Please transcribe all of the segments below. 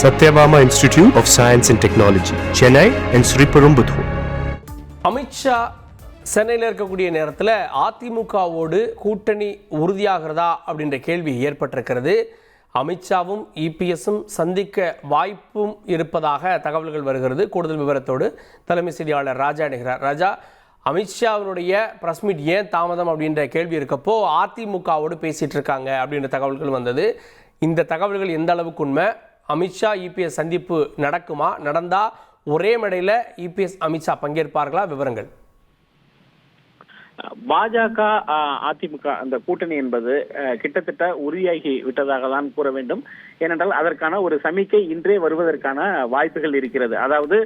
Sathyabama institute of science and technology Chennai and Sriperumbudur Amit Shah சென்னையில் இருக்கக்கூடிய நேரத்தில் அதிமுகவோடு கூட்டணி உறுதியாகிறதா அப்படின்ற கேள்வி ஏற்பட்டிருக்கிறது. அமித்ஷாவும் இபிஎஸும் சந்திக்க வாய்ப்பும் இருப்பதாக தகவல்கள் வருகிறது. கூடுதல் விவரத்தோடு தலைமை செய்தியாளர் ராஜா இணைகிறார். ராஜா அமித்ஷாவினுடைய பிரஸ் மீட் ஏன் தாமதம் அப்படின்ற கேள்வி இருக்கப்போ அதிமுகவோடு பேசிகிட்டு இருக்காங்க அப்படின்ற தகவல்கள் வந்தது. இந்த தகவல்கள் எந்த அளவுக்கு உண்மை? அமித்ஷா இபிஎஸ் சந்திப்பு நடக்குமா நடந்தா ஒரே மேடையில் இபிஎஸ் அமித்ஷா பங்கேற்பார்களா? விவரங்கள். பாஜக அதிமுக அந்த கூட்டணி என்பது கிட்டத்தட்ட உறுதியாகி விட்டதாக தான் கூற வேண்டும். ஏனென்றால் அதற்கான ஒரு சமிக்கை இன்றே வருவதற்கான வாய்ப்புகள் இருக்கிறது. அதாவது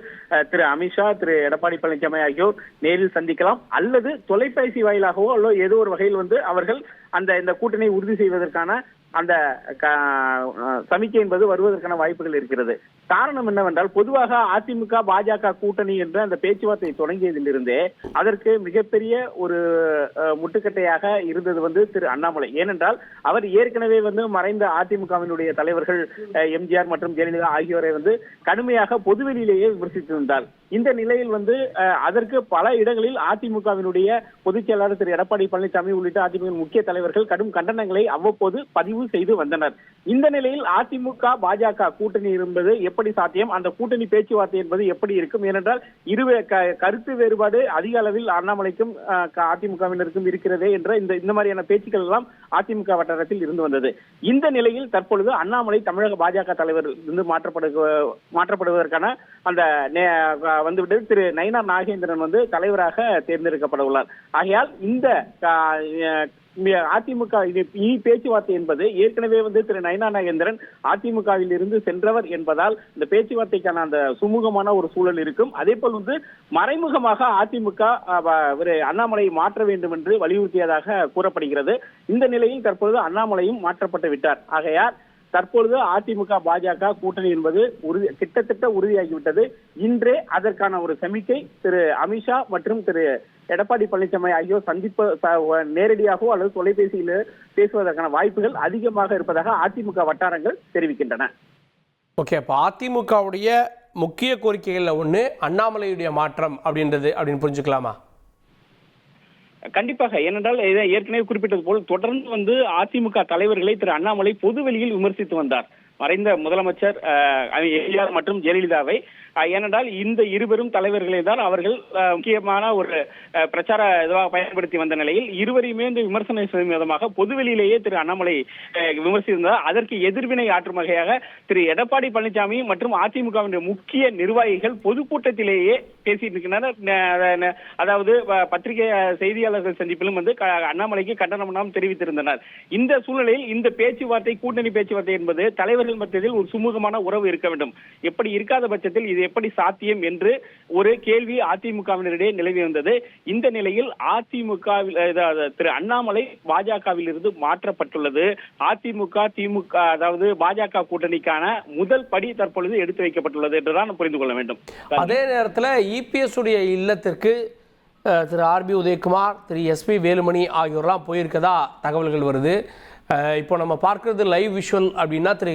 திரு அமித்ஷா திரு எடப்பாடி பழனிசாமி ஆகியோர் நேரில் சந்திக்கலாம் அல்லது தொலைபேசி வாயிலாகவோ அல்லது ஏதோ ஒரு வகையில் வந்து அவர்கள் அந்த இந்த கூட்டணியை உறுதி செய்வதற்கான அந்த சமிக்கை என்பது வருவதற்கான வாய்ப்புகள் இருக்கிறது. காரணம் என்னவென்றால் பொதுவாக அதிமுக பாஜக கூட்டணி என்ற அந்த பேச்சுவார்த்தை தொடங்கியதிலிருந்தே அதற்கு மிகப்பெரிய ஒரு முட்டுக்கட்டையாக இருந்தது வந்து திரு அண்ணாமலை. ஏனென்றால் அவர் ஏற்கனவே வந்து மறைந்த அதிமுகவினுடைய தலைவர்கள் எம்ஜிஆர் மற்றும் ஜெயலலிதா ஆகியோரை வந்து கடுமையாக பொதுவெளியிலேயே விமர்சித்திருந்தார். இந்த நிலையில் வந்து அதற்கு பல இடங்களில் அதிமுகவினுடைய பொதுச் செயலாளர் திரு. எடப்பாடி பழனிசாமி உள்ளிட்ட அதிமுக முக்கிய தலைவர்கள் கடும் கண்டனங்களை அவ்வப்போது பதிவு செய்து வந்தனர். இந்த நிலையில் அதிமுக பாஜக கூட்டணி என்பது எப்படி சாத்தியம்? அந்த கூட்டணி பேச்சுவார்த்தை என்பது எப்படி இருக்கும்? ஏனென்றால் இரு க- கருத்து வேறுபாடு அதிக அளவில் அண்ணாமலைக்கும் க- அதிமுகவினருக்கும் இருக்கிறதே என்ற இந்த இந்த மாதிரியான பேச்சுக்கள் எல்லாம் அதிமுக வட்டாரத்தில் இருந்து வந்தது. இந்த நிலையில் தற்பொழுது அண்ணாமலை தமிழக பாஜக தலைவர் இருந்து மாற்றப்படு மாற்றப்படுவதற்கான அந்த நே- வந்துவிட்டு திரு நயினார் நாகேந்திரன் வந்து தலைவராக தேர்ந்தெடுக்கப்பட உள்ளார். ஆகையால் இந்த அதிமுக இது இனி பேச்சுவார்த்தை என்பது ஏற்கனவே வந்து திரு நயனா நாகேந்திரன் அதிமுகவில் இருந்து சென்றவர் என்பதால் இந்த பேச்சுவார்த்தைக்கான அந்த சுமூகமான ஒரு சூழல் இருக்கும். அதே போல் வந்து மறைமுகமாக அதிமுக ஒரு அண்ணாமலை மாற்ற வேண்டும் என்று வலியுறுத்தியதாக கூறப்படுகிறது. இந்த நிலையில் தற்பொழுது அண்ணாமலையும் மாற்றப்பட்டு விட்டார். ஆகையால் தற்பொழுது அதிமுக பாஜக கூட்டணி என்பது உறுதி கிட்டத்தட்ட உறுதியாகிவிட்டது. இன்றே அதற்கான ஒரு சமிக்கை திரு அமித்ஷா மற்றும் திரு எடப்பாடி பழனிசாமி ஆகியோர் சந்திப்ப நேரடியாகவோ அல்லது தொலைபேசியில் பேசுவதற்கான வாய்ப்புகள் அதிகமாக இருப்பதாக அதிமுக வட்டாரங்கள் தெரிவிக்கின்றன. ஓகே அப்போ அதிமுகவுடைய முக்கிய கோரிக்கைகளில் ஒன்று அண்ணாமலையுடைய மாற்றம் அப்படின்றது அப்படின்னு புரிஞ்சுக்கலாமா? கண்டிப்பாக. ஏனென்றால் இதை ஏற்கனவே குறிப்பிட்டது போல் தொடர்ந்து வந்து அதிமுக தலைவர்களை திரு அண்ணாமலை பொதுவெளியில் விமர்சித்து வந்தார். மறைந்த முதலமைச்சர் எம்ஜிஆர் மற்றும் ஜெயலலிதாவை. ஏனென்றால் இந்த இருவரும் தலைவர்களை தான் அவர்கள் முக்கியமான ஒரு பிரச்சார இதுவாக பயன்படுத்தி வந்த நிலையில் இருவரையுமே இந்த விமர்சனம் செய்யும் விதமாக பொதுவெளியிலேயே திரு அண்ணாமலை விமர்சித்திருந்தார். அதற்கு எதிர்வினை ஆற்றும் வகையாக திரு எடப்பாடி பழனிசாமி மற்றும் அதிமுகவின் முக்கிய நிர்வாகிகள் பொதுக்கூட்டத்திலேயே பேசிட்டு இருக்கின்றனர். அதாவது பத்திரிகை செய்தியாளர்கள் சந்திப்பிலும் வந்து அண்ணாமலைக்கு கண்டனம் தெரிவித்திருந்தனர். இந்த சூழ்நிலையில் இந்த பேச்சுவார்த்தை கூட்டணி பேச்சுவார்த்தை என்பது தலைவர் தலைவர்கள் மத்தியில் ஒரு சுமூகமான உறவு இருக்க வேண்டும். எப்படி இருக்காத பட்சத்தில் இது எப்படி சாத்தியம் என்று ஒரு கேள்வி அதிமுகவினரிடையே நிலவி வந்தது இந்த நிலையில் அதிமுக திரு அண்ணாமலை பாஜகவில் இருந்து மாற்றப்பட்டுள்ளது. அதிமுக திமுக அதாவது பாஜக கூட்டணிக்கான முதல் படி தற்பொழுது எடுத்து வைக்கப்பட்டுள்ளது என்றுதான் புரிந்து கொள்ள வேண்டும். அதே நேரத்தில் இபிஎஸ் உடைய இல்லத்திற்கு திரு ஆர்பி உதயகுமார் திரு எஸ்பி வேலுமணி ஆகியோர்லாம் போயிருக்கதா தகவல்கள் வருது. இப்போ நம்ம பார்க்குறது லைவ் விஷுவல் அப்படின்னா திரு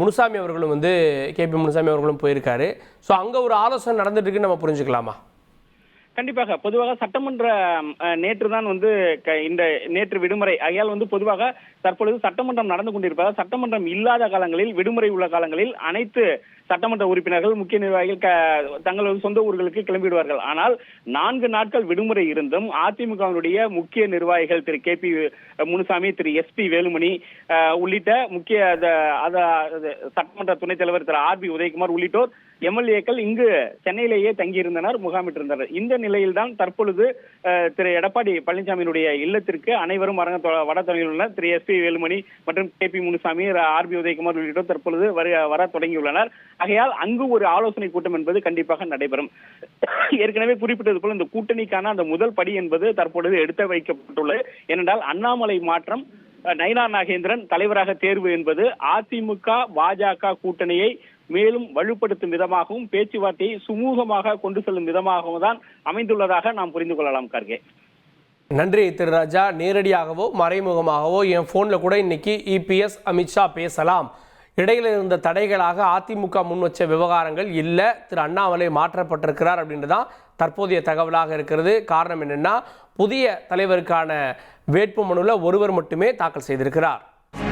முனுசாமி அவர்களும் வந்து கேபி முனுசாமி அவர்களும் போயிருக்காரு. ஸோ அங்கே ஒரு ஆலோசனை நடந்துட்டு இருக்குன்னு நம்ம புரிஞ்சுக்கலாமா? கண்டிப்பாக. பொதுவாக சட்டமன்ற நேற்று தான் வந்து க- இந்த நேற்று விடுமுறை. ஆகையால் வந்து பொதுவாக தற்பொழுது சட்டமன்றம் நடந்து கொண்டிருப்பதால் சட்டமன்றம் இல்லாத காலங்களில் விடுமுறை உள்ள காலங்களில் அனைத்து சட்டமன்ற உறுப்பினர்கள் முக்கிய நிர்வாகிகள் க- தங்களது சொந்த ஊர்களுக்கு கிளம்பிவிடுவார்கள் ஆனால் நான்கு நாட்கள் விடுமுறை இருந்தும் அதிமுகவினுடைய முக்கிய நிர்வாகிகள் Thiru K P Munusamy Thiru S P Velumani உள்ளிட்ட முக்கிய அது சட்டமன்ற துணைத் தலைவர் திரு ஆர் பி உதயகுமார் உள்ளிட்டோர் எம்எல்ஏக்கள் இங்கு சென்னையிலேயே தங்கியிருந்தனர் முகாமிட்டிருந்தனர் இந்த நிலையில்தான் தற்பொழுது திரு எடப்பாடி பழனிசாமியினுடைய இல்லத்திற்கு அனைவரும் அரங்க வட தொடங்கியுள்ளனர் திரு எஸ் பி வேலுமணி மற்றும் K P Munusamy R P Udhayakumar உள்ளிட்டோர் தற்பொழுது வர வர தொடங்கியுள்ளனர். ஆகையால் அங்கு ஒரு ஆலோசனை கூட்டம் என்பது கண்டிப்பாக நடைபெறும். ஏற்கனவே குறிப்பிட்டது போல இந்த கூட்டணிக்கான அந்த முதல் படி என்பது தற்பொழுது எடுத்து வைக்கப்பட்டுள்ளது. ஏனென்றால் அண்ணாமலை மாற்றம் நயனா நாகேந்திரன் தலைவராக தேர்வு என்பது அதிமுக பாஜக கூட்டணியை மேலும் வலுப்படுத்தும் விதமாகவும் பேச்சுவார்த்தையை சுமூகமாக கொண்டு செல்லும் விதமாகவும் தான் அமைந்துள்ளதாக நாம் புரிந்து கொள்ளலாம் கார்கே. நன்றி திரு ராஜா. நேரடியாகவோ மறைமுகமாகவோ என் ஃபோனில் கூட இன்னைக்கு இபிஎஸ் அமித்ஷா பேசலாம். இடையில் இருந்த தடைகளாக அதிமுக முன் வச்ச விவகாரங்கள் இல்லை திரு அண்ணாமலை மாற்றப்பட்டிருக்கிறார் அப்படின்றதான் தற்போதைய தகவலாக இருக்கிறது. காரணம் என்னென்னா புதிய தலைவருக்கான வேட்புமனுவில் ஒருவர் மட்டுமே தாக்கல் செய்திருக்கிறார்.